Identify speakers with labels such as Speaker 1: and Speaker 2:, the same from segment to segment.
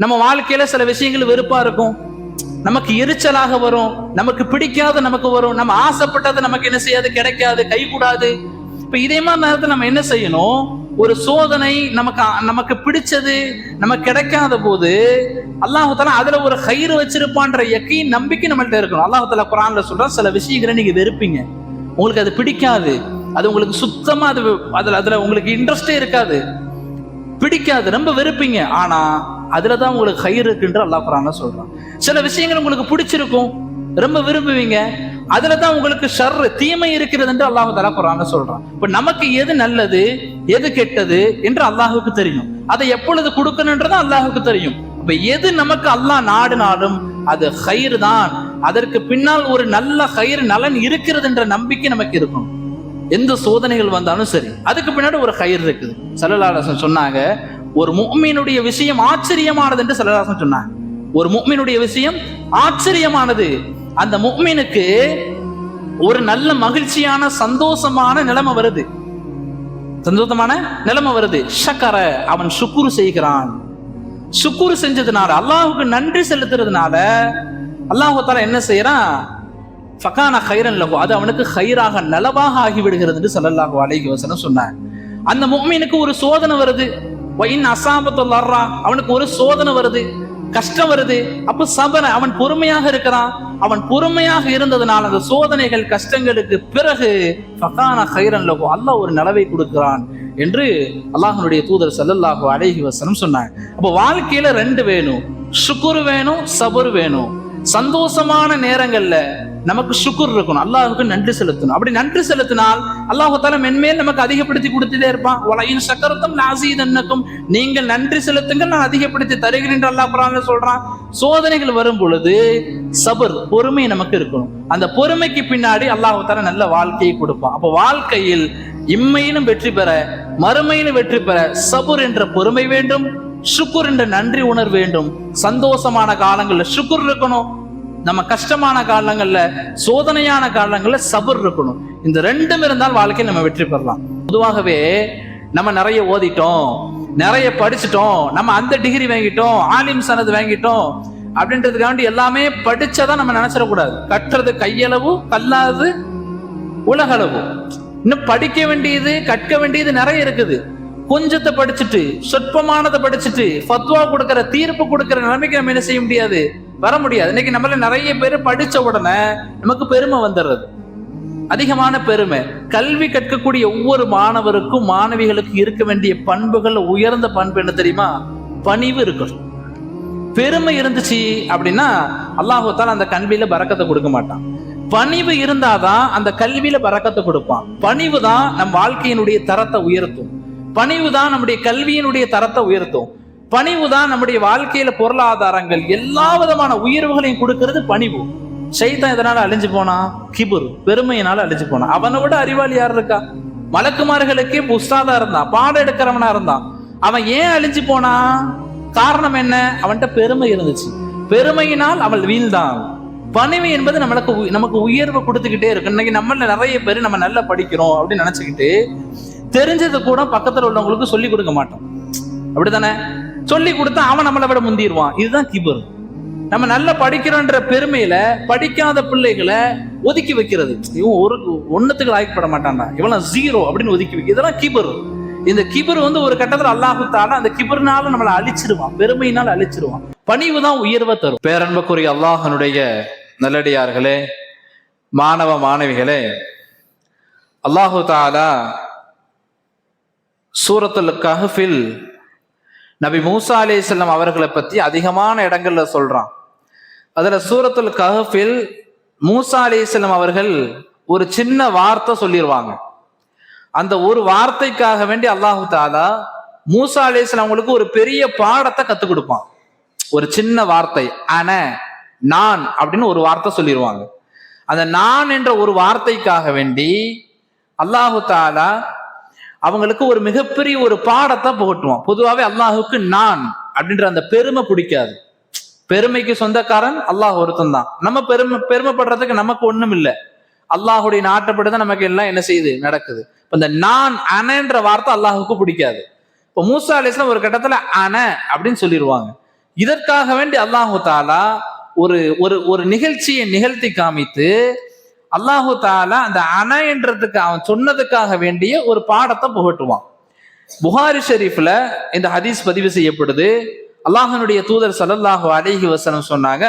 Speaker 1: நம்ம வாழ்க்கையில சில விஷயங்கள் வெறுப்பா இருக்கும். நமக்கு எரிச்சலாக வரும். நமக்கு பிடிக்காத நமக்கு வரும். நம்ம ஆசைப்பட்டது நமக்கு என்ன செய்யாது? கிடைக்காது. கைகூடாது. இப்ப இதே மாதிரி நேரத்தில் நம்ம என்ன செய்யணும்? ஒரு சோதனை நமக்கு நமக்கு பிடிச்சது நமக்கு கிடைக்காத போது அல்லாஹால அதுல ஒரு கயிறு வச்சிருப்பான்ற எக்கை நம்பிக்கை நம்மள்ட்ட இருக்கணும். அல்லாஹால குரான்ல சொல்ற சில விஷயங்களை நீங்க வெறுப்பீங்க. உங்களுக்கு அது பிடிக்காது. அது உங்களுக்கு சுத்தமா அது அதுல அதுல உங்களுக்கு இன்ட்ரெஸ்டே இருக்காது. பிடிக்காது. ரொம்ப வெறுப்பீங்க. ஆனா அதில் தான் உங்களுக்கு கயிறு இருக்குன்ற அல்லாஹ் குரான சொல்கிறான் சில விஷயங்கள் உங்களுக்கு பிடிச்சிருக்கும் ரொம்ப விரும்புவீங்க அதுல தான் உங்களுக்கு ஷர் தீமை இருக்கிறது என்று அல்லாஹ் தலா குரான சொல்றான். இப்ப நமக்கு எது நல்லது எது கெட்டது என்று அல்லாஹுக்கு தெரியும். அதை எப்பொழுது கொடுக்கணுன்றது அல்லாஹுக்கு தெரியும். இப்ப எது நமக்கு அல்லாஹ் நாடினாலும் அது கயிறு தான் அதற்கு பின்னால் ஒரு நல்ல கயிறு நலன் இருக்கிறது என்ற நம்பிக்கை நமக்கு இருக்கும். எந்த சோதனைகள் வந்தாலும் சரி அதுக்கு பின்னாடி ஒரு கயிறு இருக்குது. சல்லல்லாசன் சொன்னாங்க ஒரு முக்மீனுடைய விஷயம் ஆச்சரியமானது என்று சல்லல்லாசன் சொன்னார் ஒரு முக்மீனுடைய விஷயம் ஆச்சரியமானது. அந்த முக்மீனுக்கு ஒரு நல்ல மகிழ்ச்சியான சந்தோஷமான நிலைமை வருது. சந்தோஷமான நிலைமை வருது. ஷக்கர அவன் சுக்குரு செய்கிறான். சுக்குரு செஞ்சதுனால அல்லாஹுக்கு நன்றி செலுத்துறதுனால அல்லாஹு தாலா என்ன செய்யறான்? ஃபகான ஹைரன் லகு அது அவனுக்கு ஹைராக நலவாக ஆகிவிடுகிறது என்று சல்லல்லாஹு அலைகி வசனம் சொன்னார் அந்த முஃமினுக்கு ஒரு சோதனை வருது. வைன் அசாபத்துல் அவனுக்கு ஒரு சோதனை வருது கஷ்டம் வருது. அப்ப சபர அவன் பொறுமையாக இருக்கிறான். அவன் பொறுமையாக இருந்ததுனால அந்த சோதனைகள் கஷ்டங்களுக்கு பிறகு ஃபகான ஹைரன் லகு அல்லாஹ் ஒரு நிலவை கொடுக்கிறான் என்று அல்லாஹனுடைய தூதர் சல்லல்லாஹு அழகி வசனம் சொன்னாங்க. அப்போ வாழ்க்கையில ரெண்டு வேணும். சுக்குரு வேணும் சபர் வேணும். சந்தோஷமான நேரங்கள்ல நமக்கு சுக்குர் இருக்கணும். அல்லாஹுக்கு நன்றி செலுத்தணும். அப்படி நன்றி செலுத்தினால் அல்லாஹு தால மென்மேல் நமக்கு அதிகப்படுத்தி கொடுத்துட்டே இருப்பான். உலகின் சக்கரத்தும் நாசீதன்னுக்கும். நீங்கள் நன்றி செலுத்துங்கள் நான் அதிகப்படுத்தி தருகிறேன் என்று அல்லாஹ் குரான்ல சொல்றான். சோதனைகள் வரும் பொழுது சபர் பொறுமை நமக்கு இருக்கணும். அந்த பொறுமைக்கு பின்னாடி அல்லாஹு தால நல்ல வாழ்க்கையை கொடுப்பான். அப்போ வாழ்க்கையில் இம்மையிலும் வெற்றி பெற மறுமையிலும் வெற்றி பெற சபுர் என்ற பொறுமை வேண்டும். சுக்குர் என்ற நன்றி உணர்வு வேண்டும். சந்தோஷமான காலங்களில் சுக்குர் இருக்கணும். நம்ம கஷ்டமான காலங்கள்ல சோதனையான காலங்கள்ல சபர் இருக்கணும். இந்த ரெண்டும் இருந்தால் வாழ்க்கையில் நம்ம வெற்றி பெறலாம். பொதுவாகவே நம்ம நிறைய ஓதிட்டோம் நிறைய படிச்சிட்டோம் நம்ம அந்த டிகிரி வாங்கிட்டோம் ஆலிம் சனது வாங்கிட்டோம் அப்படின்றதுக்காண்டி எல்லாமே படிச்சதான் நம்ம நினைச்சிடக்கூடாது. கட்டுறது கையளவு கல்லாது உலகளவு. இன்னும் படிக்க வேண்டியது கற்க வேண்டியது நிறைய இருக்குது. கொஞ்சத்தை படிச்சுட்டு சொற்பமானதை படிச்சுட்டு ஃபத்வா கொடுக்கிற தீர்ப்பு கொடுக்கிற நிலைமைக்கு நம்ம என்ன செய்ய முடியாது? வர முடியாது. இன்னைக்கு நம்மள நிறைய பேர் படிச்ச உடனே நமக்கு பெருமை வந்துடுறது. அதிகமான பெருமை. கல்வி கற்கக்கூடிய ஒவ்வொரு மாணவருக்கும் மாணவிகளுக்கு இருக்க வேண்டிய பண்புகள் உயர்ந்த பண்பு என்ன தெரியுமா? பணிவு இருக்கணும். பெருமை இருந்துச்சு அப்படின்னா அல்லாஹால அந்த கல்வியில பறக்கத்தை கொடுக்க மாட்டான். பணிவு இருந்தாதான் அந்த கல்வியில பறக்கத்தை கொடுப்பான். பணிவு தான் நம் வாழ்க்கையினுடைய தரத்தை உயர்த்தும். பணிவு தான் நம்முடைய கல்வியினுடைய தரத்தை உயர்த்தும். பணிவு தான் நம்முடைய வாழ்க்கையில பொருளாதாரங்கள். எல்லா விதமான உயர்வுகளையும் கொடுக்கறது பணிவு. சைத்தான் இதனால அழிஞ்சு போனான் கிபுர் பெருமையினால அழிஞ்சு போனான் அவனை விட அறிவாளி யார் இருக்கா? மலக்குமார்களுக்கே புஸ்தாதா இருந்தான் பாடம் எடுக்கிறவனா இருந்தான். அவன் ஏன் அழிஞ்சு போனா? காரணம் என்ன? அவன்கிட்ட பெருமை இருந்துச்சு. பெருமையினால் அவள் வீழ்ந்தான். பணிவு என்பது நம்மளுக்கு உ- நமக்கு உயர்வு கொடுத்துக்கிட்டே இருக்கு இன்னைக்கு நம்மள நிறைய பேர் நம்ம நல்லா படிக்கிறோம் அப்படின்னு நினைச்சுக்கிட்டு தெரிஞ்சது கூட பக்கத்துல உள்ளவங்களுக்கு சொல்லி கொடுக்க மாட்டோம். அப்படித்தானே? சொல்லி கொடுத்தா அவன் நம்மளை விட முந்திடுவான். இதுதான் கிபர். நம்ம நல்லா படிக்கிறோன்ற பெருமையில படிக்காத பிள்ளைகளை ஒதுக்கி வைக்கிறது. இவன் ஒரு ஒன்னத்துக்கு லாய்க்கப்பட மாட்டான்டா. இவன் ஜீரோ அப்படின்னு ஒதுக்கி வைக்க இதெல்லாம் கிபர். இந்த கிபர் வந்து ஒரு கட்டத்தில் அல்லாஹு தாலா அந்த கிபர்னால நம்மளை அழிச்சிருவான். பெருமையினால் அழிச்சிருவான். பணிவு தான் உயர்வை தரும். பேரன்புக்குரிய அல்லாஹனுடைய நல்லடியார்களே மாணவ மாணவிகளே அல்லாஹு தாலா சூரத்துல் கஹ்ஃபில் நபி மூசா செல்லம் அவர்களை பத்தி அதிகமான இடங்கள்ல சொல்றான். அதுல சூரத்துல் கஹஃபில் மூசா செல்லம் அவர்கள் ஒரு சின்ன வார்த்தை சொல்லிடுவாங்க அந்த ஒரு வார்த்தைக்காக வேண்டி அல்லாஹு தாலா மூசா அலைஹிஸ்ஸலாம் அவங்களுக்கு ஒரு பெரிய பாடத்தை கற்றுக் கொடுப்பான். ஒரு சின்ன வார்த்தை அன நான் அப்படின்னு ஒரு வார்த்தை சொல்லிடுவாங்க அந்த நான் என்ற ஒரு வார்த்தைக்காக வேண்டி அல்லாஹு தாலா அவங்களுக்கு ஒரு மிகப்பெரிய ஒரு பாடத்தை புகட்டுவோம் பொதுவாகவே அல்லாஹுக்கு நான் அப்படின்ற அந்த பெருமை பிடிக்காது. பெருமைக்கு சொந்தக்காரன் அல்லாஹ் ஒருத்தன் தான். நம்ம பெருமை பெருமைப்படுறதுக்கு நமக்கு ஒண்ணும் இல்லை. அல்லாஹுடைய நாட்டப்பட்டு தான் நமக்கு எல்லாம் என்ன செய்யுது? நடக்குது. இப்போ இந்த நான் அனன்ற வார்த்தை அல்லாஹுக்கு பிடிக்காது. இப்போ மூசா அலிஸ்லாம் ஒரு கட்டத்துல அன அப்படின்னு சொல்லிடுவாங்க இதற்காக வேண்டி அல்லாஹு தாலா ஒரு ஒரு ஒரு நிகழ்ச்சியை நிகழ்த்தி காமித்து அல்லாஹு தாலா அந்த அன என்றதுக்கு அவன் சொன்னதுக்காக வேண்டிய ஒரு பாடத்தை புகட்டுவான். புகாரி ஷெரீஃப்ல இந்த ஹதீஸ் பதிவு செய்யப்படுது. அல்லாஹனுடைய தூதர் ஸல்லல்லாஹு அலிஹி வசலம் சொன்னாங்க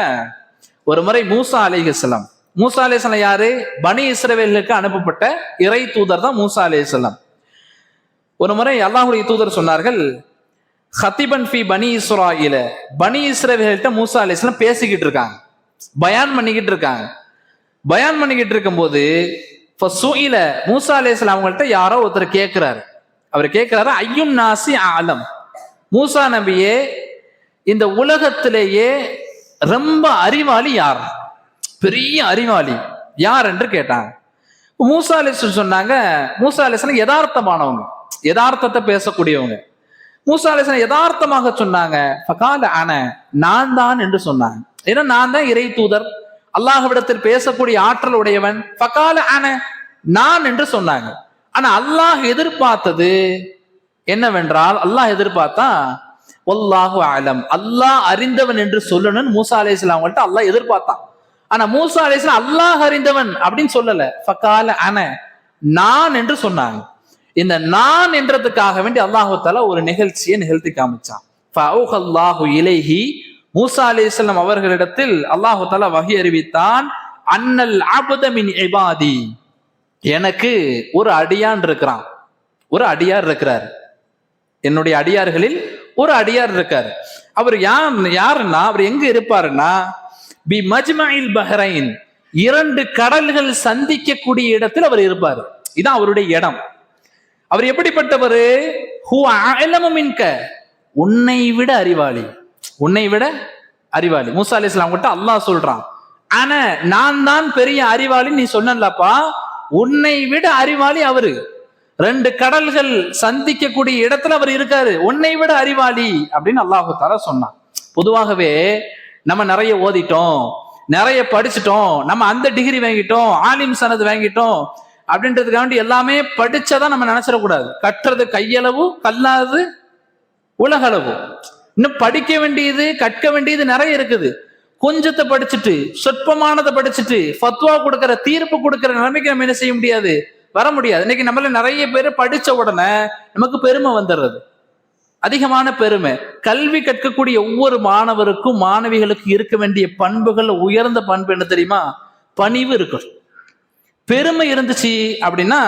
Speaker 1: ஒரு முறை மூசா அலைஹிஸ்ஸலாம் மூசா அலிஸ்லாம் யாரு? பனி இஸ்ரவேலுக்கு அனுப்பப்பட்ட இறை தூதர் தான் மூசா அலைஹிஸ்ஸலாம் ஒரு முறை அல்லாஹுடைய தூதர் சொன்னார்கள் ஹத்திபன் ஃபி பனி இஸ்ராயில பனி இஸ்ரவேல்கிட்ட மூசா அலிஸ்லாம் பேசிக்கிட்டு இருக்காங்க பயான் பண்ணிக்கிட்டு இருக்காங்க. பயான் பண்ணிக்கிட்டு இருக்கும்போது ஃபசுயில மூசா அலேஸ்லாம் அவங்கள்ட்ட யாரோ ஒருத்தர் கேட்கிறாரு அவர் கேட்கிறாரு ஐயும் நாசி ஆலம் மூசா நபியே இந்த உலகத்திலேயே ரொம்ப அறிவாளி யார்? பெரிய அறிவாளி. யார் என்று கேட்டாங்க. மூசா அலிஸ்வன் சொன்னாங்க மூசா அலிஸ்லாம் யதார்த்தமானவங்க யதார்த்தத்தை பேசக்கூடியவங்க. மூசா அலிஸ்லாம் யதார்த்தமாக சொன்னாங்க ஃபகால அன நான் தான் என்று சொன்னாங்க. ஏன்னா நான் தான் இறை தூதர். அல்லாஹ்விடத்தில் பேசக்கூடிய ஆற்றல் உடையவன். பக்கால ஆன நான் என்று சொன்னாங்க. ஆனா அல்லாஹ் எதிர்பார்த்தது என்னவென்றால் அல்லாஹ் எதிர்பார்த்தா ஒல்லாஹு ஆலம் அல்லாஹ் அறிந்தவன் என்று சொல்லணும்னு மூசா அலையாம் அவங்கள்ட்ட அல்லாஹ் எதிர்பார்த்தான் ஆனா மூசா அலையாம் அல்லாஹ் அறிந்தவன் அப்படின்னு சொல்லல. பக்கால அன நான் என்று சொன்னாங்க. இந்த நான் என்றதுக்காக வேண்டி அல்லாஹு தாலா ஒரு நிகழ்ச்சியை நிகழ்த்தி காமிச்சான். இலேஹி மூசா அலைஹிஸ்ஸலாம் அவர்களிடத்தில் அல்லாஹு தாலா வகி அறிவித்தான் அன்னல் அபத மின் இபாதி. எனக்கு ஒரு அடியான் இருக்கிறான். ஒரு அடியார் இருக்கிறார். என்னுடைய அடியார்களில் ஒரு அடியார் இருக்கார். அவர் யார் யாருன்னா அவர் எங்க இருப்பாருன்னா பி மஜ்மாயில் பஹ்ரைன். இரண்டு கடல்கள் சந்திக்கக்கூடிய இடத்தில் அவர் இருப்பார். இதான் அவருடைய இடம். அவர் எப்படிப்பட்டவர்? ஹூ அலமு உன்னை விட அறிவாளி. உன்னை விட அறிவாளி. மூசா அலி இஸ்லாம் கிட்ட அல்லாஹ் சொல்றான் ஆனா நான் தான் பெரிய அறிவாளி நீ சொன்னல்லப்பா உன்னை விட அறிவாளி அவரு. ரெண்டு கடல்கள் சந்திக்கக்கூடிய இடத்துல அவர் இருக்காரு உன்னை விட அறிவாளி அப்படின்னு அல்லாஹு தாலா சொன்னான். பொதுவாகவே நம்ம நிறைய ஓதிட்டோம் நிறைய படிச்சிட்டோம் நம்ம அந்த டிகிரி வாங்கிட்டோம் ஆலிம் சனது வாங்கிட்டோம் அப்படின்றதுக்காண்டி எல்லாமே படிச்சதான் நம்ம நினைச்சிடக்கூடாது. கட்டுறது கையளவு கல்லாது உலகளவு. இன்னும் படிக்க வேண்டியது கற்க வேண்டியது நிறைய இருக்குது. கொஞ்சத்தை படிச்சுட்டு சொற்பமானதை படிச்சுட்டு ஃபத்வா கொடுக்கிற தீர்ப்பு கொடுக்கிற நிலைமைக்கு நம்ம என்ன செய்ய முடியாது? வர முடியாது. இன்னைக்கு நம்மள நிறைய பேர் படிச்ச உடனே நமக்கு பெருமை வந்துடுறது. அதிகமான பெருமை. கல்வி கற்கக்கூடிய ஒவ்வொரு மாணவருக்கும் மாணவிகளுக்கு இருக்க வேண்டிய பண்புகள் உயர்ந்த பண்பு என்ன தெரியுமா? பணிவு இருக்கும் பெருமை இருந்துச்சு அப்படின்னா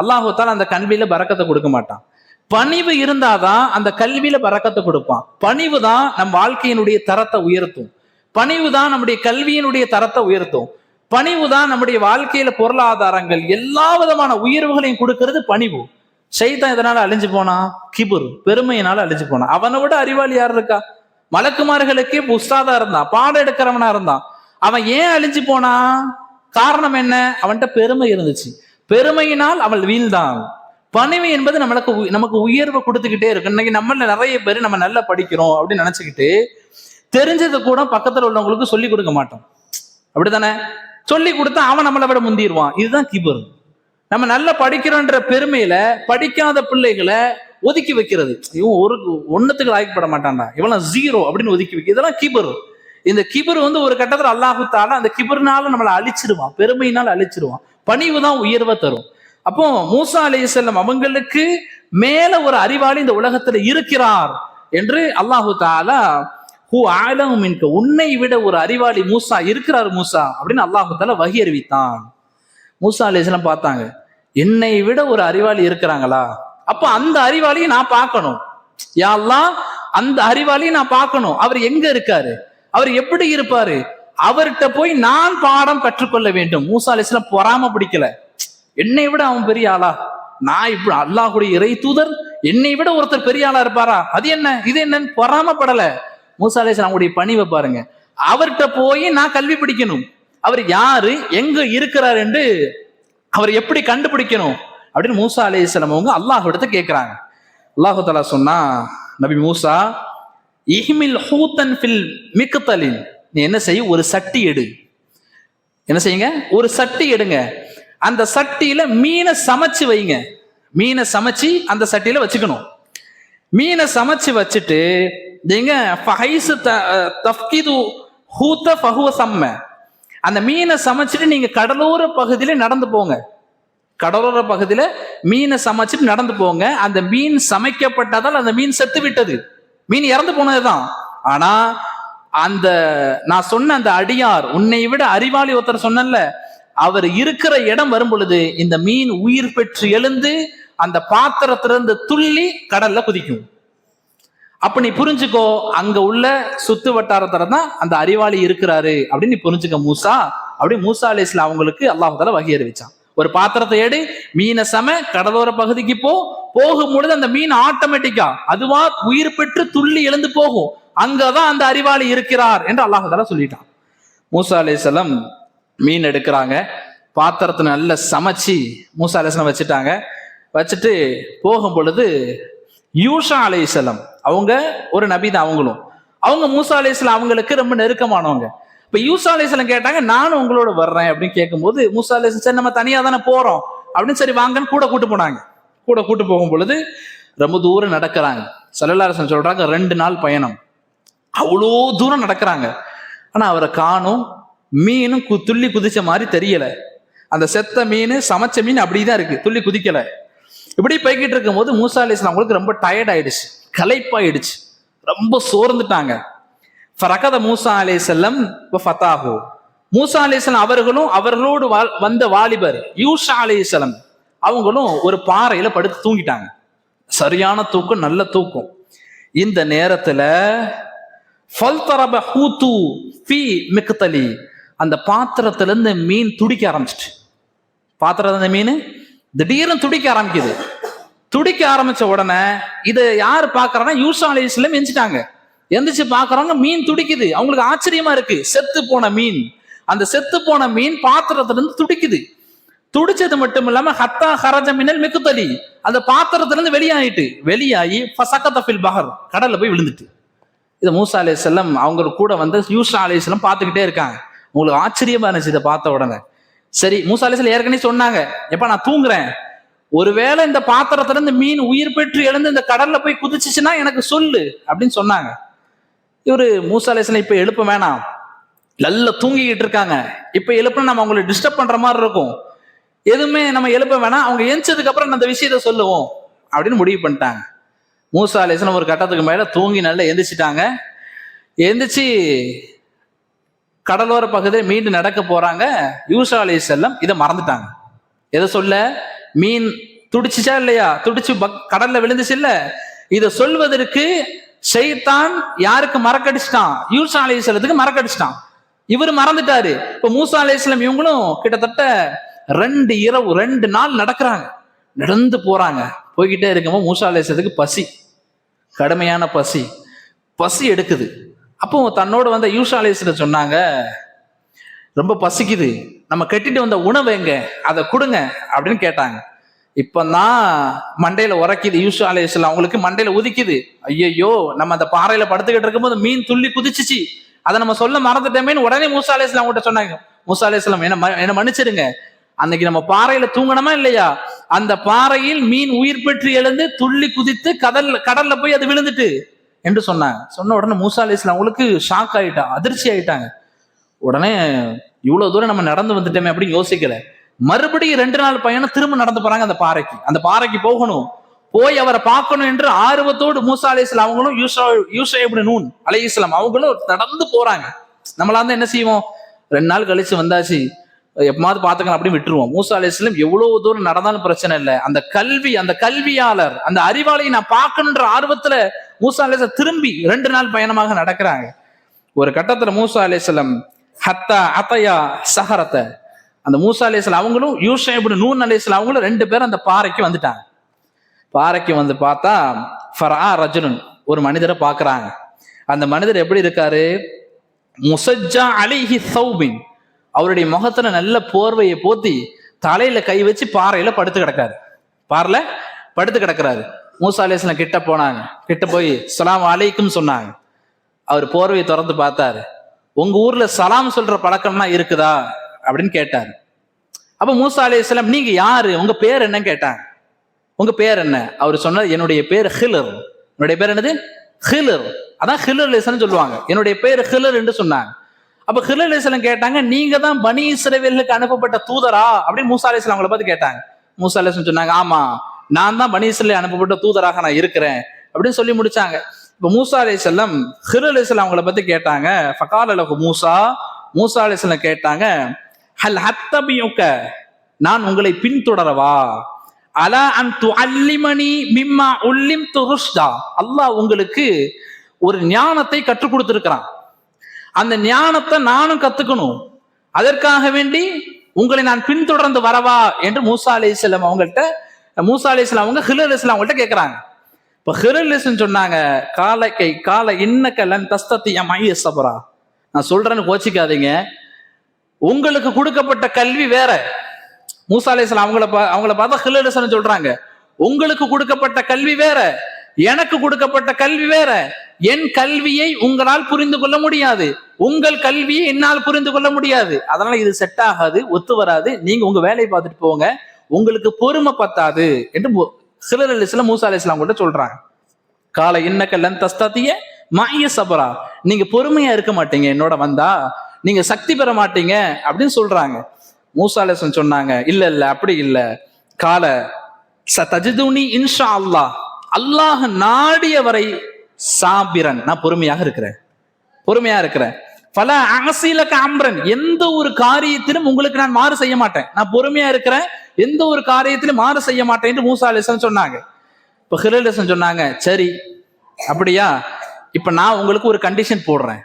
Speaker 1: அல்லாஹால அந்த கல்வியில பறக்கத்தை கொடுக்க மாட்டான். பணிவு இருந்தாதான் அந்த கல்வியில பறக்கத்தை கொடுப்பான். பணிவு தான் நம் வாழ்க்கையினுடைய தரத்தை உயர்த்தும். பணிவு தான் நம்முடைய கல்வியினுடைய தரத்தை உயர்த்தும். பணிவு தான் நம்முடைய வாழ்க்கையில பொருளாதாரங்கள் எல்லா விதமான உயர்வுகளையும் கொடுக்கறது பணிவு. சைதான் இதனால அழிஞ்சு போனா? கிபுர் பெருமையினால அழிஞ்சு போனான் அவனை விட அறிவாளி யார் இருக்கா? மலக்குமார்களுக்கே உஸ்தாதா இருந்தான் பாடம் எடுக்கிறவனா இருந்தான். அவன் ஏன் அழிஞ்சு போனா? காரணம் என்ன? அவன்கிட்ட பெருமை இருந்துச்சு. பெருமையினால் அவள் வீழ்ந்தான். பணிவு என்பது நம்மளுக்கு உ- நமக்கு உயர்வை கொடுத்துக்கிட்டே இருக்கு. இன்னைக்கு நம்மள நிறைய பேர் நம்ம நல்லா படிக்கிறோம் அப்படின்னு நினைச்சுக்கிட்டு தெரிஞ்சதை கூட பக்கத்துல உள்ளவங்களுக்கு சொல்லி கொடுக்க மாட்டோம். அப்படித்தானே? சொல்லி கொடுத்தா அவன் நம்மளை விட முந்திடுவான். இதுதான் கிபர். நம்ம நல்லா படிக்கிறோன்ற பெருமையில படிக்காத பிள்ளைகளை ஒதுக்கி வைக்கிறது. இவன் ஒரு ஒன்னத்துக்கு லாய்க்கப்பட மாட்டான்டா. இவன் ஜீரோ அப்படின்னு ஒதுக்கி வைக்க. இதெல்லாம் கிபர். இந்த கிபர் வந்து ஒரு கட்டத்தில் அல்லாஹுத்தால அந்த கிபர்னால நம்மளை அழிச்சிருவான். பெருமையினால் அழிச்சிருவான். பணிவு தான் உயர்வை தரும். அப்போ மூசா அலைஹிஸ்ஸலாம் அவங்களுக்கு மேல ஒரு அறிவாளி இந்த உலகத்துல இருக்கிறார் என்று அல்லாஹு தாலா ஹூ ஆலம் மின்க உன்னை விட ஒரு அறிவாளி மூசா இருக்கிறார் மூசா அப்படின்னு அல்லாஹு தாலா வகி அறிவித்தான். மூசா அலைஹிஸ்ஸலாம் பார்த்தாங்க என்னை விட ஒரு அறிவாளி இருக்கிறாங்களா? அப்ப அந்த அறிவாளியை நான் பார்க்கணும். யா அந்த அறிவாளியை நான் பார்க்கணும். அவர் எங்க இருக்காரு? அவர் எப்படி இருப்பாரு? அவர்கிட்ட போய் நான் பாடம் கற்றுக்கொள்ள வேண்டும். மூசா அலிஸ்லாம் பொறாம பிடிக்கல. என்னை விட அவன் பெரிய ஆளா? நான் இப்படி அல்லாஹுடைய இறை தூதர் என்னை விட ஒருத்தர் பெரிய ஆளா இருப்பாரா? அது என்ன? இது என்னன்னு பொறாமப்படல. மூசா அலிஸ்லாம் அவங்களுடைய பணிவை பாருங்க. அவர்கிட்ட போய் நான் கல்வி பிடிக்கணும். அவர் யாரு? எங்க இருக்கிறார் என்று அவர் எப்படி கண்டுபிடிக்கணும்? அப்படின்னு மூசா அலேஸ்லம் அவங்க அல்லாஹ்விடத்தை கேட்கிறாங்க அல்லாஹு தஆலா சொன்னா நபி மூசா இஹ்மில் ஹூத்தன் ஃபில் மிக்தலின். நீ என்ன செய்ய ஒரு சட்டி எடு. என்ன செய்யுங்க? ஒரு சட்டி எடுங்க. அந்த சட்டியில மீனை சமைச்சு வைங்க. மீனை சமைச்சு அந்த சட்டியில வச்சுக்கணும். மீனை சமைச்சு வச்சுட்டு நீங்க ஃபஹைசு த- தஃப்கிது ஹூத்த ஃபஹுவ சம்ம. அந்த மீனை சமைச்சிட்டு நீங்க கடலோர பகுதியில நடந்து போங்க. கடலோர பகுதியில மீனை சமைச்சிட்டு நடந்து போங்க. அந்த மீன் சமைக்கப்பட்டதால் அந்த மீன் செத்து விட்டது. மீன் இறந்து போனதுதான். ஆனா அந்த நான் சொன்ன அந்த அடியார் உன்னை விட அறிவாளி ஒருத்தர் சொன்னல அவர் இருக்கிற இடம் வரும் பொழுது இந்த மீன் உயிர் பெற்று எழுந்து அந்த பாத்திரத்திலிருந்து துள்ளி கடல்ல குதிக்கும். அப்ப நீ புரிஞ்சுக்கோ அங்க உள்ள சுத்து வட்டாரத்துல தான் அந்த அறிவாளி இருக்கிறாரு அப்படின்னு நீ புரிஞ்சுக்க மூசா. அப்படி மூசா அலிஸ்ல அவங்களுக்கு அல்லாஹால வகை அறிவிச்சான். ஒரு பாத்திரத்தை எடு மீனை சம கடலோர பகுதிக்கு போ. போகும் பொழுது அந்த மீன் ஆட்டோமேட்டிக்கா அதுவா உயிர் பெற்று துள்ளி எழுந்து போகும். அங்கதான் அந்த அறிவாளி இருக்கிறார் என்று அல்லாஹால சொல்லிட்டான். மூசா அலிஸ்லம் மீன் எடுக்கிறாங்க. பாத்திரத்தை நல்லா சமைச்சு மூசா வச்சுட்டாங்க. வச்சுட்டு போகும் பொழுது யூஷா அலைசலம் அவங்க ஒரு நபி தான் அவங்களும். அவங்க மூசா அவங்களுக்கு ரொம்ப நெருக்கமானவங்க. இப்ப யூசா அலைஹிஸ்ஸலாம் கேட்டாங்க நானும் உங்களோட வர்றேன் அப்படின்னு கேட்கும்போது மூசா சரி நம்ம தனியா தானே போறோம். அப்படின்னு சரி வாங்கன்னு கூட கூட்டு போனாங்க. கூட கூட்டு போகும் பொழுது ரொம்ப தூரம் நடக்கிறாங்க. சல்லல்லாரசன் சொல்றாங்க ரெண்டு நாள் பயணம். அவ்வளோ தூரம் நடக்கிறாங்க. ஆனா அவரை காணும் மீனும் கு- துள்ளி குதிச்ச மாதிரி தெரியல. அந்த செத்த மீன் சமைச்ச மீன் அப்படிதான் இருக்கு. துள்ளி குதிக்கல. இப்படி போய்கிட்டு இருக்கும்போது மூசா அலிஸ்லாம் அவங்களுக்கு ரொம்ப டயர்ட் ஆயிடுச்சு. களைப்பாயிடுச்சு. ரொம்ப சோர்ந்துட்டாங்க. ஃபரகத மூசா அலி செல்லம் ஃபத்தாஹு மூசா அலி அவர்களும் அவர்களோடு வா- வந்த வாலிபர் யூஷா அலி அவங்களும் ஒரு பாறையில படுத்து தூங்கிட்டாங்க. சரியான தூக்கம் நல்ல தூக்கம். இந்த நேரத்துல ஃபல்தரப ஹூத்து ஃபி மிக்தலி அந்த பாத்திரத்துலேருந்து மீன் துடிக்க ஆரம்பிச்சிட்டு பாத்திரத்துல மீன் திடீர்னு துடிக்க ஆரம்பிக்குது. துடிக்க ஆரம்பிச்ச உடனே இதை யார் பாக்குறாங்கன்னா யூசா அலிஸ்லம் எந்திரிச்சு பாக்குறாங்க மீன் துடிக்குது. அவங்களுக்கு ஆச்சரியமா இருக்கு. செத்து போன மீன். அந்த செத்து போன மீன் பாத்திரத்துல இருந்து துடிக்குது. துடிச்சது மட்டும் இல்லாம ஹத்தா ஹரஜ மின்னல் மிக்குத்தலி அந்த பாத்திரத்துல இருந்து வெளியாயிட்டு வெளியாகி ஃபசக்கத்த பஹர் கடல்ல போய் விழுந்துட்டு. இதை மூசா அலே செல்லம் அவங்க கூட வந்து யூசா அலே செல்லம் பார்த்துக்கிட்டே இருக்காங்க. உங்களுக்கு ஆச்சரியமா இருந்துச்சு இதை பார்த்த உடனே. சரி மூசா ஏற்கனவே சொன்னாங்க எப்ப நான் தூங்குறேன். ஒருவேளை இந்த பாத்திரத்துல இருந்து மீன் உயிர் பெற்று எழுந்து இந்த கடல்ல போய் குதிச்சுச்சுன்னா எனக்கு சொல்லு அப்படின்னு சொன்னாங்க. இவரு மூசா இப்ப எழுப்ப வேணாம். நல்லா தூங்கிக்கிட்டு இருக்காங்க. இப்ப எழுப்பினா நம்ம அவங்களை டிஸ்டர்ப் பண்ற மாதிரி இருக்கும். எதுவுமே நம்ம எழுப்ப வேணாம். அவங்க எந்திச்சதுக்கு அப்புறம் அந்த விஷயத்த சொல்லுவோம் அப்படின்னு முடிவு பண்ணிட்டாங்க. மூசா அலிஸ்லாம் ஒரு கட்டத்துக்கு மேல தூங்கி நல்லா எந்திரிச்சிட்டாங்க. எந்திரிச்சு கடலோர பகுதியில் மீண்டும் நடக்க போறாங்க. யூசா அலி செல்லம் இதை மறந்துட்டாங்க. எதை சொல்ல? மீன் துடிச்சுச்சா இல்லையா? துடிச்சு பக்- கடல்ல விழுந்துச்சு இல்ல? இதை சொல்வதற்கு ஷைத்தான் யாருக்கு மறக்கடிச்சிட்டான்? யூசா அலி செல்லத்துக்கு மறக்கடிச்சிட்டான். இவர் மறந்துட்டாரு. இப்ப மூசா அலி இவங்களும் கிட்டத்தட்ட ரெண்டு இரவு ரெண்டு நாள் நடக்கிறாங்க. நடந்து போறாங்க. போய்கிட்டே இருக்கும்போது மூசா அலேசத்துக்கு பசி. கடுமையான பசி. பசி எடுக்குது. அப்போ தன்னோட வந்த யூஷாலேஸ்ல சொன்னாங்க ரொம்ப பசிக்குது. நம்ம கட்டிட்டு வந்த உணவு எங்க? அதை கொடுங்க அப்படின்னு கேட்டாங்க. இப்பதான் மண்டையில உரைக்குது யூஷா அலேஸ்லாம் அவங்களுக்கு மண்டையில உதிக்குது. ஐயையோ நம்ம அந்த பாறையில படுத்துக்கிட்டு இருக்கும்போது மீன் துள்ளி குதிச்சிச்சு. அதை நம்ம சொல்ல மறந்துட்டோமேனு உடனே மூசா அவங்ககிட்ட சொன்னாங்க. மூசா என்ன ம- என்ன மன்னிச்சிடுங்க. அன்னைக்கு நம்ம பாறையில தூங்கணுமா இல்லையா? அந்த பாறையில் மீன் உயிர் பெற்று எழுந்து துள்ளி குதித்து கடல்ல கடல்ல போய் அது விழுந்துட்டு என்று சொன்னாங்க. சொன்ன உடனே மூசா அலி அவங்களுக்கு ஷாக் ஆயிட்டாங்க அதிர்ச்சி ஆயிட்டாங்க. உடனே இவ்வளவு தூரம் நம்ம நடந்து வந்துட்டோமே அப்படின்னு யோசிக்கல. மறுபடியும் ரெண்டு நாள் பையனும் திரும்ப நடந்து போறாங்க அந்த பாறைக்கு. அந்த பாறைக்கு போகணும். போய் அவரை பார்க்கணும் என்று ஆர்வத்தோடு மூசா அலிஸ்லாம் அவங்களும் யூசா யூசா இப்படி நூன் அலி இஸ்லாம் அவங்களும் நடந்து போறாங்க. நம்மளா வந்து என்ன செய்வோம்? ரெண்டு நாள் கழிச்சு வந்தாச்சு. எப்பமாவது பார்த்துக்கலாம் அப்படின்னு விட்டுருவோம். மூசா அலிஸ்லம் எவ்வளவு தூரம் நடந்தாலும் பிரச்சனை இல்லை. அந்த கல்வி அந்த கல்வியாளர் அந்த அறிவாளியை நான் பார்க்கணுன்ற ஆர்வத்துல மூசா அலிஸ்லம் திரும்பி ரெண்டு நாள் பயணமாக நடக்கிறாங்க. ஒரு கட்டத்துல மூசா அலிஸ்லம் ஹத்தா அத்தையா சஹரத்தை அந்த மூசா அலிஸ்லாம் அவங்களும் யூஷா இப்படி நூன் அலிஸ்லாம் அவங்களும் ரெண்டு பேரும் அந்த பாறைக்கு வந்துட்டாங்க. பாறைக்கு வந்து பார்த்தா ஃபரா ரஜுனன் ஒரு மனிதரை பார்க்குறாங்க. அந்த மனிதர் எப்படி இருக்காரு? முசஜ்ஜா அலிஹி சௌபின் அவருடைய முகத்துல நல்ல போர்வையை போத்தி தலையில கை வச்சு பாறையில படுத்து கிடக்காரு. பாறையில படுத்து கிடக்குறாரு. மூசா கிட்ட போனாங்க. கிட்ட போய் சலாம் அலைக்கும் சொன்னாங்க. அவர் போர்வையை திறந்து பார்த்தாரு. உங்க ஊர்ல சலாம் சொல்ற பழக்கம்லாம் இருக்குதா? அப்படின்னு கேட்டாரு. அப்ப மூசா அலிஸ்லாம் நீங்க யாரு? உங்க பேர் என்னன்னு கேட்டாங்க. உங்க பேர் என்ன? அவர் சொன்னார் என்னுடைய பேர் ஹிலர். என்னுடைய பேர் என்னது? ஹிலர். அதான் ஹிலர் சொல்லுவாங்க. என்னுடைய பேர் ஹிலர் என்று சொன்னாங்க. அப்ப ஹிலர் அலிஸ்லாம் கேட்டாங்க நீங்க தான் பனி இஸ்ரவேலுக்கு அனுப்பப்பட்ட தூதரா? அப்படின்னு மூசா அலிஸ்லாம் அவங்கள பார்த்து கேட்டாங்க. மூசா அலிஸ்லாம் சொன்னாங்க ஆமா நான் தான் பனி இஸ்ரேல் அனுப்பப்பட்ட தூதராக நான் இருக்கிறேன். அப்படின்னு சொல்லி முடிச்சாங்க. இப்ப மூசா அலி செல்லம் ஹிரு அலிஸ்லாம் அவங்கள பத்தி கேட்டாங்க ஃபகால் அலகு மூசா. மூசா அலிஸ்லாம் கேட்டாங்க ஹல் ஹத்தபியுக்க நான் உங்களை பின்தொடரவா? அலா அன் து அல்லிமணி மிம்மா உல்லிம் துருஷ்டா அல்லாஹ் உங்களுக்கு ஒரு ஞானத்தை கற்றுக் கொடுத்துருக்கிறான். அந்த ஞானத்தை நானும் கத்துக்கணும். அதற்காக வேண்டி உங்களை நான் பின்தொடர்ந்து வரவா என்று மூசா அலி இஸ்லாம் அவங்கள்ட்ட மூசா அலி இஸ்லாம் அவங்க ஹிலர் இஸ்லாம் அவங்கள்ட்ட கேட்கிறாங்க இப்ப ஹிரலிசன் சொன்னாங்க காலை கை காலை இன்னக்கலன் தஸ்தத்தி மைய சபரா. நான் சொல்றேன்னு கோச்சிக்காதீங்க. உங்களுக்கு கொடுக்கப்பட்ட கல்வி வேற. மூசா அலிஸ்லாம் அவங்கள பா- அவங்கள பார்த்தா ஹிலலிசன் சொல்றாங்க. உங்களுக்கு கொடுக்கப்பட்ட கல்வி வேற. எனக்கு கொடுக்கப்பட்ட கல்வி வேற. என் கல்வியை உங்களால் புரிந்து கொள்ள முடியாது. உங்கள் கல்வியை என்னால் புரிந்து கொள்ள முடியாது. அதனால இது செட் ஆகாது ஒத்து வராது. நீங்க உங்க வேலையை பார்த்துட்டு போங்க. உங்களுக்கு பொறுமை பத்தாது என்று சிலர் அலிஸ்லாம் மூசா அலிஸ்லாம் கூட சொல்றாங்க. காலை இன்னக்கல்லன் தஸ்தாத்திய மாய சபரா. நீங்க பொறுமையா இருக்க மாட்டீங்க என்னோட வந்தா. நீங்க சக்தி பெற மாட்டீங்க அப்படின்னு சொல்றாங்க. மூசா சொன்னாங்க இல்ல இல்ல அப்படி இல்ல. கால ச தஜிதுனி இன்ஷா அல்லாஹ். அல்லாஹ் நாடிய வரை சாபிரன். நான் பொறுமையாக இருக்கிறேன். பொறுமையா இருக்கிறேன். பல அகசீல காம்பரன் எந்த ஒரு காரியத்திலும் உங்களுக்கு நான் மாறு செய்ய மாட்டேன். நான் பொறுமையா இருக்கிறேன். எந்த ஒரு காரியத்திலும் மாறு செய்ய மாட்டேன் என்று மூசா சொன்னாங்க. இப்ப ஹிரலிசன் சொன்னாங்க சரி அப்படியா? இப்ப நான் உங்களுக்கு ஒரு கண்டிஷன் போடுறேன்.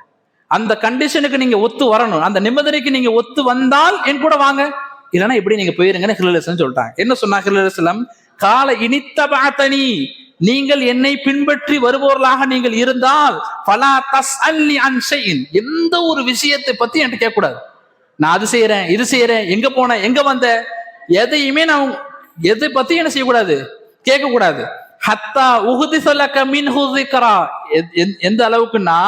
Speaker 1: அந்த கண்டிஷனுக்கு நீங்க ஒத்து வரணும். அந்த நிபந்தனைக்கு நீங்க ஒத்து வந்தால் என் கூட வாங்க. இல்லைன்னா இப்படி நீங்க போயிருங்கன்னு ஹிரலிசன் சொல்லிட்டாங்க. என்ன சொன்னா ஹிரலிசலம் கால இனித்தபாத்தனி நீங்கள் என்னை பின்பற்றி வருபவர்களாக நீங்கள் இருந்தால் பலா தஸ் அல்லி அன்ஷைன் எந்த ஒரு விஷயத்தை பத்தி என்கிட்ட கேட்கக்கூடாது. நான் அது செய்யறேன் இது செய்யறேன் எங்க போனேன் எங்க வந்த எதையுமே நான் எதை பத்தி என்ன செய்யக்கூடாது? கேட்க கூடாது ஹத்தா உகுதி சொல்லக்க மின் ஹுதிக்கரா எந்த அளவுக்குன்னா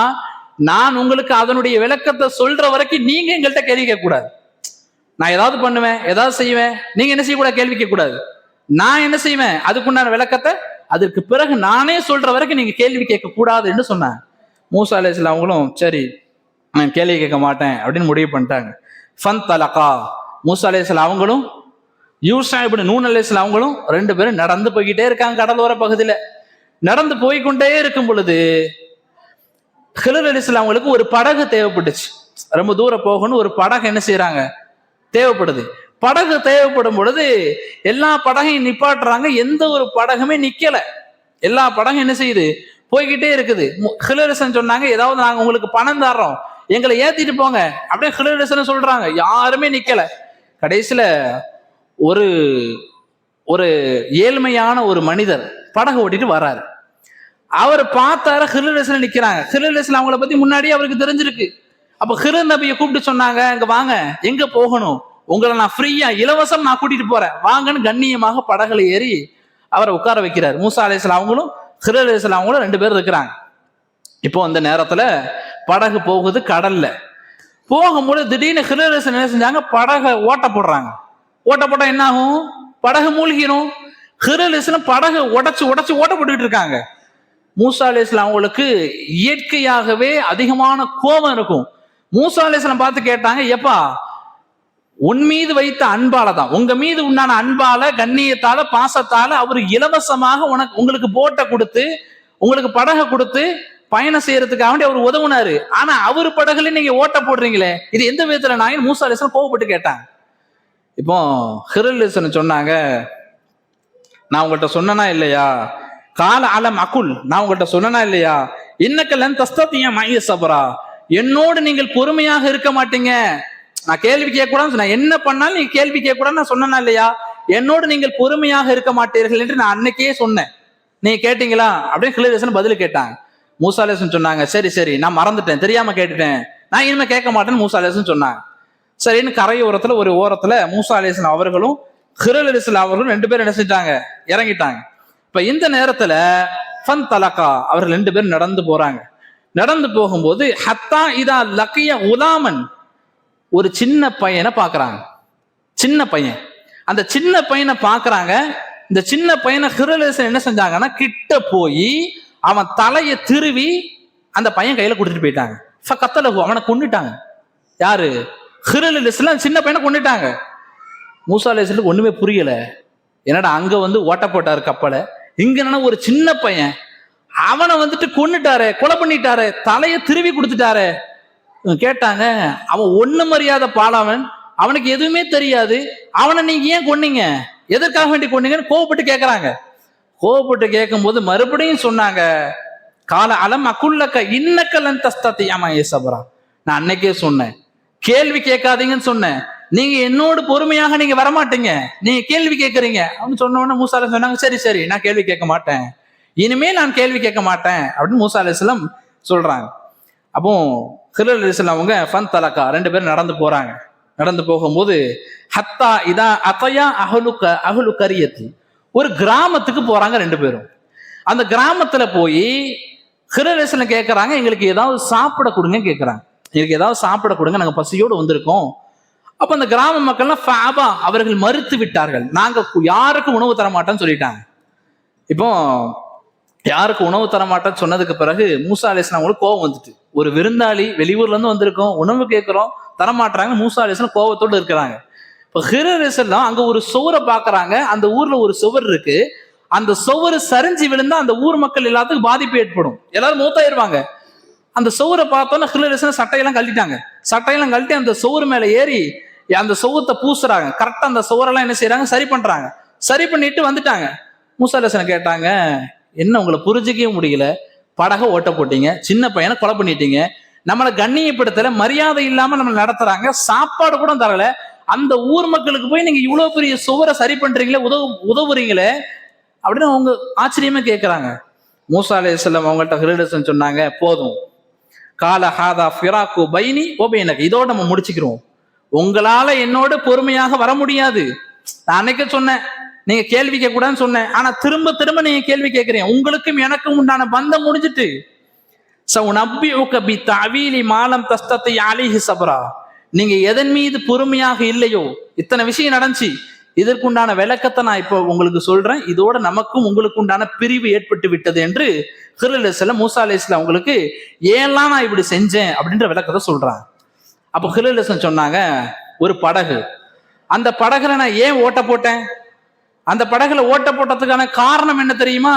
Speaker 1: நான் உங்களுக்கு அதனுடைய விளக்கத்தை சொல்ற வரைக்கும் நீங்க எங்கள்கிட்ட கேள்வி கேட்கக்கூடாது. நான் ஏதாவது பண்ணுவேன் ஏதாவது செய்வேன் நீங்க என்ன செய்யக்கூடாது? கேள்வி கேட்கக்கூடாது. நான் என்ன செய்வேன்? அதுக்குண்டான விளக்கத்தை அதற்கு பிறகு நானே சொல்ற வரைக்கும் நீங்க கேள்வி கேட்க கூடாதுன்னு சொன்னேன் மூசா அலே அவங்களும் சரி நான் கேள்வி கேட்க மாட்டேன் அப்படின்னு முடிவு பண்ணிட்டாங்க. ஃபன் தலகா மூசா அலைஹிஸ்ஸலாம் அவங்களும் யூசா இப்படி நூன் அலைஹிஸ்ஸலாம் அவங்களும் ரெண்டு பேரும் நடந்து போய்கிட்டே இருக்காங்க கடலோர பகுதியில. நடந்து போய்க்கொண்டே இருக்கும் பொழுது ஹிலர் அலிஸ்லாம் அவங்களுக்கு ஒரு படகு தேவைப்பட்டுச்சு. ரொம்ப தூரம் போகணும் ஒரு படகு என்ன செய்யறாங்க தேவைப்படுது. படகு தேவைப்படும் பொழுது எல்லா படகையும் நிப்பாட்டுறாங்க. எந்த ஒரு படகுமே நிக்கல. எல்லா படகும் என்ன செய்யுது? போய்கிட்டே இருக்குது. மு- ஹிலரிசன் சொன்னாங்க ஏதாவது நாங்க உங்களுக்கு பணம் தர்றோம். எங்களை ஏத்திட்டு போங்க. அப்படியே ஹிலரிசன் சொல்றாங்க. யாருமே நிக்கல. கடைசியில ஒரு ஒரு ஏழ்மையான ஒரு மனிதர் படகு ஓட்டிட்டு வராரு. அவர் பார்த்தாரு ஹிருலேஸ்ல நிக்கிறாங்க. ஹிருலேஸ்ல அவங்கள பத்தி முன்னாடியே அவருக்கு தெரிஞ்சிருக்கு. அப்ப ஹிரு நபியை கூப்பிட்டு சொன்னாங்க இங்க வாங்க. எங்க போகணும்? உங்களை நான் ஃப்ரீயா இலவசம் நான் கூட்டிட்டு போறேன். வாங்கன்னு கண்ணியமாக படகுல ஏறி அவரை உட்கார வைக்கிறார். மூசா அலேஸ்லாம் அவங்களும் ஹிர அலேஸ்லாம் அவங்களும் ரெண்டு பேர் இருக்கிறாங்க. இப்போ அந்த நேரத்துல படகு போகுது கடல்ல. போகும்போது திடீர்னு ஹிரேசன் என்ன செஞ்சாங்க? படகை ஓட்ட போடுறாங்க. ஓட்ட போட்டா என்ன ஆகும் படகு மூழ்கிரும். ஹிரேசன் படகு உடச்சு உடச்சு ஓட்ட போட்டுக்கிட்டு இருக்காங்க. மூசா அலேஸ்லாம் அவங்களுக்கு இயற்கையாகவே அதிகமான கோபம் இருக்கும். மூசா அலேஸ்லாம் பார்த்து கேட்டாங்க எப்பா உன் மீது வைத்த அன்பால தான் உங்க மீது உண்டான அன்பால கண்ணியத்தால பாசத்தால அவர் இலவசமாக உனக்கு உங்களுக்கு போட்டை கொடுத்து உங்களுக்கு படகை கொடுத்து பயணம் செய்யறதுக்காக வேண்டி அவர் உதவுனாரு. ஆனா அவர் படகுல நீங்க ஓட்ட போடுறீங்களே இது எந்த விதத்துல நான் மூசா அலிஸ்லாம் கோவப்பட்டு கேட்டாங்க இப்போ ஹிரலிசன் சொன்னாங்க நான் உங்கள்கிட்ட சொன்னனா இல்லையா? கால அலம் அகுல் நான் உங்கள்கிட்ட சொன்னனா இல்லையா? இன்னக்கல்லன் தஸ்தத்திய மைய சபரா. என்னோடு நீங்கள் பொறுமையாக இருக்க மாட்டீங்க. நான் கேள்வி கேட்கக்கூடாது நான் என்ன பண்ணாலும் நீங்க கேள்வி கேட்கக்கூடாது நான் சொன்னா இல்லையா? என்னோடு நீங்கள் பொறுமையாக இருக்க மாட்டீர்கள் என்று நான் அன்னைக்கே சொன்னேன். நீங்க கேட்டீங்களா? அப்படின்னு ஹிலரேசன் பதில் கேட்டாங்க. மூசாலேசன் சொன்னாங்க சரி சரி நான் மறந்துட்டேன் தெரியாம கேட்டுட்டேன். நான் இனிமே கேட்க மாட்டேன்னு மூசாலேசன் சொன்னாங்க. சரின்னு கரையோரத்துல ஒரு ஓரத்துல மூசாலேசன் அவர்களும் ஹிரல் அவர்களும் ரெண்டு பேரும் என்ன செஞ்சாங்க இறங்கிட்டாங்க. இப்ப இந்த நேரத்துல ஃபன் தலகா அவர்கள் ரெண்டு பேரும் நடந்து போறாங்க. நடந்து போகும்போது ஹத்தா இதா லக்கிய உலாமன் ஒரு சின்ன பையனை பார்க்குறாங்க. சின்ன பையன். அந்த சின்ன பையனை பார்க்குறாங்க. இந்த சின்ன பையனை ஹிரலேசன் என்ன செஞ்சாங்கன்னா கிட்ட போய் அவன் தலையை திருவி அந்த பையன் கையில் கொடுத்துட்டு போயிட்டாங்க. கத்தலகு அவனை கொண்டுட்டாங்க யாரு? ஹிரல் இஸ்லாம் சின்ன பையனை கொண்டுட்டாங்க மூசா அலைஹிஸ்ஸலாத்துக்கு ஒன்றுமே புரியலை. என்னடா அங்கே வந்து ஓட்ட போட்டார் கப்பலை. இங்கே ஒரு சின்ன பையன். அவனை வந்துட்டு கொண்டுட்டாரு கொலை பண்ணிட்டாரு தலையை திருவி கொடுத்துட்டாரு. கேட்டாங்க அவன் ஒண்ணு மரியாதை பாலாவன் அவனுக்கு எதுவுமே தெரியாது. அவனை நீங்க ஏன் கொன்னீங்க? எதற்காக வேண்டி கொன்னீங்கன்னு கோவப்பட்டு கேட்கறாங்க கோவப்பட்டு கேட்கும்போது மறுபடியும் சொன்னாங்க கால அலம் அக்குள்ளக்க இன்னக்கலன் தஸ்தத்தியாமா ஏசபரா. நான் அன்னைக்கே சொன்னேன். கேள்வி கேட்காதீங்கன்னு சொன்னேன். நீங்க என்னோடு பொறுமையாக நீங்க வரமாட்டீங்க. நீங்க கேள்வி கேட்கறீங்க அப்படின்னு சொன்ன மூசால மூசா சொன்னாங்க சரி சரி நான் கேள்வி கேட்க மாட்டேன். இனிமே நான் கேள்வி கேட்க மாட்டேன். அப்படின்னு மூசா அலைஹிஸ்ஸலாம் சொல்றாங்க. அப்போ ஹிரல் அலிஸ்லாம் அவங்க ஃபன் தலக்கா ரெண்டு பேரும் நடந்து போறாங்க. நடந்து போகும்போது ஹத்தா இதா அத்தையா க அகலு கரியத்து. ஒரு கிராமத்துக்கு போறாங்க ரெண்டு பேரும். அந்த கிராமத்துல போய் ஹிரல் அலிஸ்லாம் கேட்கறாங்க எங்களுக்கு ஏதாவது சாப்பிட கொடுங்க கேட்கறாங்க எங்களுக்கு ஏதாவது சாப்பிட கொடுங்க நாங்கள் பசியோடு வந்திருக்கோம். அப்போ அந்த கிராம மக்கள்லாம் ஃபேபா அவர்கள் மறுத்து விட்டார்கள். நாங்கள் யாருக்கும் உணவு தர மாட்டோம்னு சொல்லிட்டாங்க. இப்போ யாருக்கு உணவு தரமாட்டேன்னு சொன்னதுக்கு பிறகு மூசா அலிஸ்லாம் அவங்களுக்கு கோவம் வந்துட்டு. ஒரு விருந்தாளி வெளியூர்ல இருந்து வந்திருக்கோம் உணவு கேட்கிறோம் தரமாட்டுறாங்க மூசா அலிஸ்லாம் கோவத்தோடு இருக்கிறாங்க. இப்போ ஹிரரிசல்லாம் அங்க ஒரு சுவரை பாக்குறாங்க அந்த ஊர்ல ஒரு சுவர் இருக்கு. அந்த சுவர் சரிஞ்சு விழுந்தா அந்த ஊர் மக்கள் எல்லாத்துக்கும் பாதிப்பு ஏற்படும். எல்லாரும் மூத்தாயிருவாங்க. அந்த சுவரை பார்த்தோன்னா ஹிரரிசன் சட்டையெல்லாம் கழட்டிட்டாங்க. சட்டையெல்லாம் கழட்டி அந்த சுவர் மேல ஏறி அந்த சுவத்தை பூசுறாங்க. கரெக்டா அந்த சுவரெல்லாம் என்ன செய்யறாங்க சரி பண்றாங்க. சரி பண்ணிட்டு வந்துட்டாங்க. மூசா அலிஸ்லாம் கேட்டாங்க என்ன உங்களை புரிஞ்சிக்கவே முடியல? படகை ஓட்ட போட்டீங்க சின்ன பையனை கொலை பண்ணிட்டீங்க நம்மளை கண்ணியப்படுத்தல மரியாதை இல்லாம நம்மளை நடத்துறாங்க சாப்பாடு கூட தரல. அந்த ஊர் மக்களுக்கு போய் நீங்க இவ்வளவு பெரிய சுவரை சரி பண்றீங்களே உதவு உதவுறீங்களே அப்படின்னு அவங்க ஆச்சரியமா கேட்கிறாங்க மூசா அலையம் அவங்கள்ட்ட ஹிரடசன் சொன்னாங்க போதும். கால ஹாதா ஃபிராக்கு பைனி ஓபேனக் இதோட நம்ம முடிச்சுக்கிறோம் உங்களால என்னோட பொறுமையாக வர முடியாது. நான் அன்னைக்கு சொன்னேன் நீங்க கேள்வி கேட்க கூடாதுன்னு சொன்னேன். ஆனா திரும்ப திரும்ப நீங்க கேள்வி கேட்கறீங்க. உங்களுக்கும் எனக்கும் உண்டான பந்தம் முடிஞ்சிட்டு. சவு நப்பி பி தவீலி மாலம் தஸ்தத்தை அலிஹி சபரா. நீங்க எதன் மீது பொறுமையாக இல்லையோ இத்தனை விஷயம் நடந்துச்சு. இதற்குண்டான விளக்கத்தை நான் இப்போ உங்களுக்கு சொல்றேன். இதோட நமக்கும் உங்களுக்கு உண்டான பிரிவு ஏற்பட்டு விட்டது என்று ஹிரல் இஸ்லாம் மூசா அலி இஸ்லாம் உங்களுக்கு ஏன்லாம் நான் இப்படி செஞ்சேன் அப்படின்ற விளக்கத்தை சொல்றாங்க. அப்போ ஹிரல் இஸ்லாம் சொன்னாங்க ஒரு படகு. அந்த படகுல நான் ஏன் ஓட்ட போட்டேன்? அந்த படகுல ஓட்ட போட்டதுக்கான காரணம் என்ன தெரியுமா?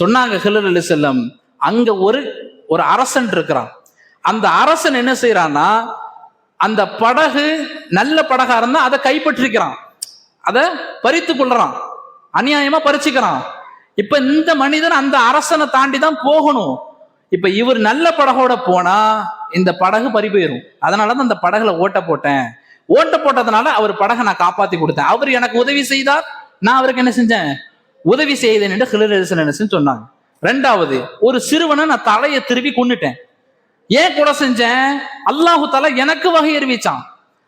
Speaker 1: சொன்னாங்க ஹிலர் அலி செல்லம் அங்க ஒரு ஒரு அரசன் இருக்கிறான். அந்த அரசன் என்ன செய்யறான்னா அந்த படகு நல்ல படகா இருந்தா அதை கைப்பற்றிருக்கிறான் அதை பறித்து கொள்றான். அநியாயமா பறிச்சுக்கிறான். இப்ப இந்த மனிதன் அந்த அரசனை தாண்டி தான் போகணும். இப்ப இவர் நல்ல படகோட போனா இந்த படகு பறி போயிடும் அதனாலதான் அந்த படகுல ஓட்ட போட்டேன். ஓட்ட போட்டதுனால அவர் படகை நான் காப்பாத்தி கொடுத்தேன். அவர் எனக்கு உதவி செய்தார். நான் அவருக்கு என்ன செஞ்சேன்? உதவி செய்தேன் என்று என்ன சொன்னாங்க. ரெண்டாவது ஒரு சிறுவனை நான் தலையை திருப்பி கொன்னுட்டேன். ஏன் கொலை செஞ்சேன்? அல்லாஹு தலா எனக்கு வகை அறிவிச்சான்.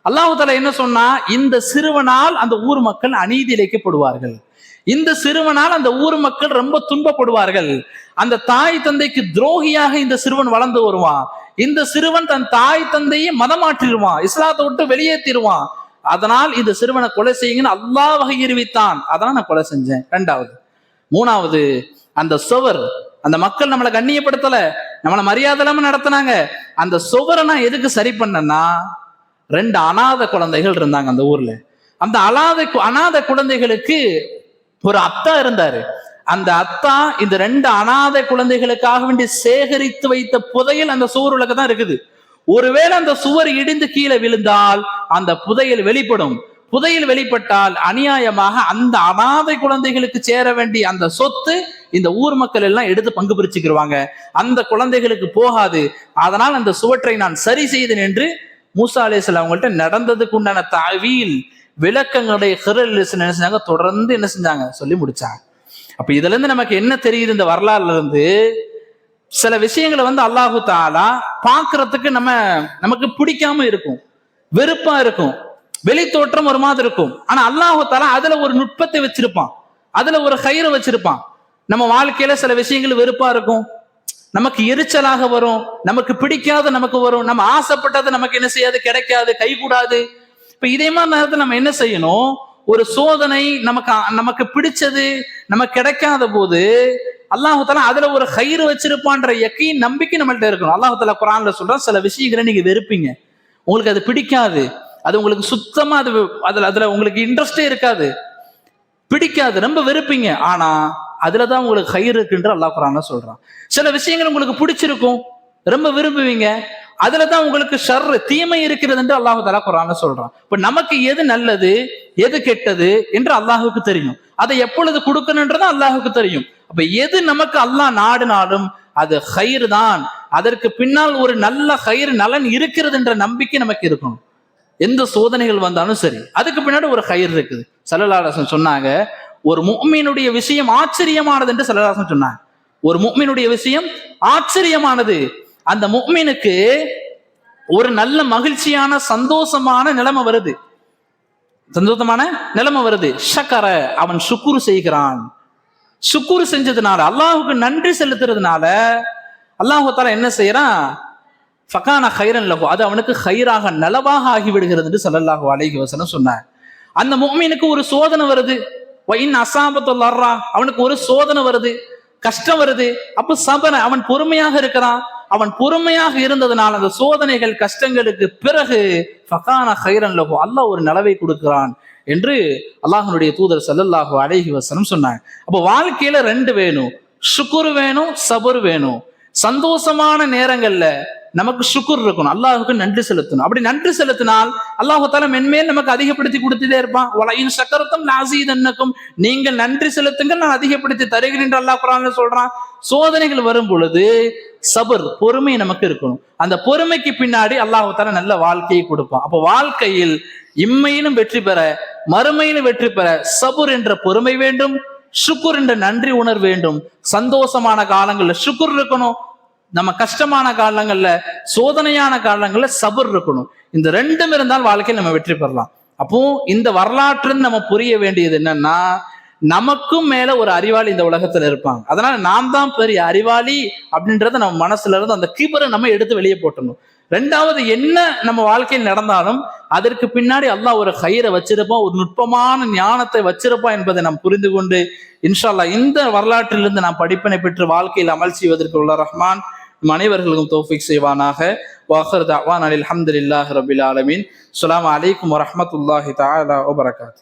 Speaker 1: அல்லாஹு தலா என்ன சொன்னா இந்த சிறுவனால் அந்த ஊர் மக்கள் அநீதி இழைக்கப்படுவார்கள். இந்த சிறுவனால் அந்த ஊர் மக்கள் ரொம்ப துன்பப்படுவார்கள். அந்த தாய் தந்தைக்கு துரோகியாக இந்த சிறுவன் வளர்ந்து வருவான். இந்த சிறுவன் தன் தாய் தந்தையை மதமாற்றிடுவான். இஸ்லாத்தை விட்டு வெளியேற்றிடுவான். அதனால் இந்த சிறுவனை கொலை செய்யுங்கன்னு அல்லாஹ் வகை அறிவித்தான் அதனால் நான் கொலை செஞ்சேன். ரெண்டாவது. மூணாவது அந்த சுவர் அந்த மக்கள் நம்மளை கண்ணியப்படுத்தல நம்மளை மரியாதை இல்லாம நடத்தினாங்க. அந்த சுவரை நான் எதுக்கு சரி பண்ணேன்னா ரெண்டு அனாதை குழந்தைகள் இருந்தாங்க அந்த ஊர்ல. அந்த அனாதை கு- அனாதை குழந்தைகளுக்கு ஒரு அத்தா இருந்தாரு. அந்த அத்தா இந்த ரெண்டு அனாதை குழந்தைகளுக்காக வேண்டி சேகரித்து வைத்த புதையல் அந்த சுவர் உலக தான் இருக்குது. ஒருவேளை அந்த சுவர் இடிந்து கீழே விழுந்தால் அந்த புதையல் வெளிப்படும். புதையல் வெளிப்பட்டால் அநியாயமாக அந்த அனாதை குழந்தைகளுக்கு சேர வேண்டிய அந்த சொத்து இந்த ஊர் மக்கள் எல்லாம் எடுத்து பங்கு பிரிச்சுக்கிடுவாங்க அந்த குழந்தைகளுக்கு போகாது. அதனால் அந்த சுவற்றை நான் சரி செய்தேன் என்று மூசா அலேஸ்ல அவங்கள்ட்ட நடந்ததுக்கு உண்டான தாவீல் விளக்கங்களுடைய ஹிரல் என்ன செஞ்சாங்க? தொடர்ந்து என்ன செஞ்சாங்க? சொல்லி முடிச்சாங்க. அப்ப இதுல இருந்து நமக்கு என்ன தெரியுது? இந்த வரலாறுல இருந்து சில விஷயங்களை வந்து அல்லாஹு தாலா பார்க்கறதுக்கு நம்ம நமக்கு பிடிக்காம இருக்கும். வெறுப்பா இருக்கும். வெளி தோற்றம் ஒரு மாதிரி இருக்கும். ஆனா அல்லாஹு தாலா அதுல ஒரு நுட்பத்தை வச்சிருப்பான். அதுல ஒரு கயிறை வச்சிருப்பான். நம்ம வாழ்க்கையில சில விஷயங்கள் வெறுப்பா இருக்கும். நமக்கு எரிச்சலாக வரும். நமக்கு பிடிக்காத நமக்கு வரும். நம்ம ஆசைப்பட்டது நமக்கு என்ன செய்யாது? கிடைக்காது. கைகூடாது. இப்ப இதே மாதிரி நேரத்தில் நம்ம என்ன செய்யணும்? ஒரு சோதனை நமக்கு நமக்கு பிடிச்சது நமக்கு கிடைக்காத போது அல்லாஹு தாலா அதுல ஒரு கயிறு வச்சிருப்பான்ற எக்கையும் நம்பிக்கை நம்மள்ட்ட இருக்கணும். அல்லாஹு தாலா குரான்ல சொல்றான் சில விஷயங்களை நீங்க வெறுப்பீங்க. உங்களுக்கு அது பிடிக்காது. அது உங்களுக்கு சுத்தமா அது அதுல அதுல உங்களுக்கு இன்ட்ரெஸ்டே இருக்காது. பிடிக்காது ரொம்ப வெறுப்பீங்க. ஆனா அதுலதான் உங்களுக்கு கயிறு இருக்குன்ற அல்லாஹ் குரான்ல சொல்றான். சில விஷயங்கள் உங்களுக்கு பிடிச்சிருக்கும். ரொம்ப விரும்புவீங்க. அதுலதான் உங்களுக்கு ஷர்ரு தீமை இருக்கிறது என்று அல்லாஹு தலா குரான்ல சொல்றான். இப்ப நமக்கு எது நல்லது எது கெட்டது என்று அல்லாஹுக்கு தெரியும். அதை எப்பொழுது கொடுக்கணுன்றது அல்லாஹுக்கு தெரியும். அப்ப எது நமக்கு அல்லாஹ் நாடினாலும் அது ஹயிறு தான். அதற்கு பின்னால் ஒரு நல்ல ஹயிறு நலன் இருக்கிறது என்ற நம்பிக்கை நமக்கு இருக்கணும். எந்த சோதனைகள் வந்தாலும் சரி அதுக்கு பின்னாடி ஒரு ஹயிறு இருக்குது. சல்லல்லாஹன் சொன்னாங்க ஒரு முக்மீனுடைய விஷயம் ஆச்சரியமானது என்று சல்லல்லாஹன் சொன்னாங்க. ஒரு முக்மீனுடைய விஷயம் ஆச்சரியமானது. அந்த முக்மீனுக்கு ஒரு நல்ல மகிழ்ச்சியான சந்தோஷமான நிலைமை வருது. சந்தோஷமான நிலைமை வருது. ஷக்கர அவன் சுக்குரு செய்கிறான். சுக்குரு செஞ்சதுனால அல்லாஹுக்கு நன்றி செலுத்துறதுனால அல்லாஹு தாலா என்ன செய்யறான்? ஃபகான ஹைரன் லகு அது அவனுக்கு ஹைராக நலவாக ஆகிவிடுகிறது என்று சல்லல்லாஹு அலைஹி வசனம் சொன்னார். அந்த முஃமினுக்கு ஒரு சோதனை வருது. வைன் அசாபத்துல்லா அவனுக்கு ஒரு சோதனை வருது. கஷ்டம் வருது. அப்ப சபன அவன் பொறுமையாக இருக்கிறான். அவன் பொறுமையாக இருந்ததுனால் அந்த சோதனைகள் கஷ்டங்களுக்கு பிறகு ஃபகான ஹைரன் லகு அல்லாஹ் ஒரு நலவை கொடுக்கிறான். என்று அல்லாஹனுடைய தூதர் சல்லல்லாஹு அழகி வசனம் சொன்னாங்க. அப்போ வாழ்க்கையில ரெண்டு வேணும். சுக்குர் வேணும் சபர் வேணும். சந்தோஷமான நேரங்கள்ல நமக்கு சுக்குர் இருக்கணும். அல்லாஹுக்கு நன்றி செலுத்தணும். அப்படி நன்றி செலுத்தினால் அல்லாஹு தால மென்மேல் நமக்கு அதிகப்படுத்தி கொடுத்துட்டே இருப்பான். உலகின் சக்கரத்தம் நாசீதன்னக்கும் நீங்கள் நன்றி செலுத்துங்கள் நான் அதிகப்படுத்தி தருகிறேன் என்று அல்லாஹ் குரான் சொல்றான். சோதனைகள் வரும் பொழுது சபர் பொறுமை நமக்கு இருக்கணும். அந்த பொறுமைக்கு பின்னாடி அல்லாஹு தால நல்ல வாழ்க்கையை கொடுப்பான். அப்போ வாழ்க்கையில் இம்மையிலும் வெற்றி பெற மறுமையிலும் வெற்றி பெற சபுர் என்ற பொறுமை வேண்டும் சுக்குர் என்ற நன்றி உணர்வு வேண்டும். சந்தோஷமான காலங்கள்ல சுக்குர் இருக்கணும். நம்ம கஷ்டமான காலங்கள்ல சோதனையான காலங்கள்ல சபுர் இருக்கணும். இந்த ரெண்டும் இருந்தால் வாழ்க்கையில் நம்ம வெற்றி பெறலாம். அப்போ இந்த வரலாற்றுன்னு நம்ம புரிய வேண்டியது என்னன்னா நமக்கும் மேல ஒரு அறிவாளி இந்த உலகத்துல இருப்பாங்க. அதனால நாம் தான் பெரிய அறிவாளி அப்படின்றத நம்ம மனசுல இருந்து அந்த கீப்பரை நம்ம எடுத்து வெளியே போட்டணும். ரெண்டாவது என்ன நம்ம வாழ்க்கையில் நடந்தாலும் அதற்கு பின்னாடி அல்லாஹ் ஒரு கயிறை வச்சிருப்பான் ஒரு நுட்பமான ஞானத்தை வச்சிருப்பான் என்பதை நாம் புரிந்து கொண்டு இன்ஷால்லா இந்த வரலாற்றிலிருந்து நாம் படிப்பினை பெற்று வாழ்க்கையில் அமல் செய்வதற்கு உள்ள ரஹ்மான் நம் அனைவர்களுக்கும் தோஃபிக் செய்வானாக. வாஹர் தவான் அலி அஹமதுல்லாஹ் ரபில் ஆலமின். சலாம் அலைக்கும் வரமத்துல்லாஹி தாலா வபரகாத்.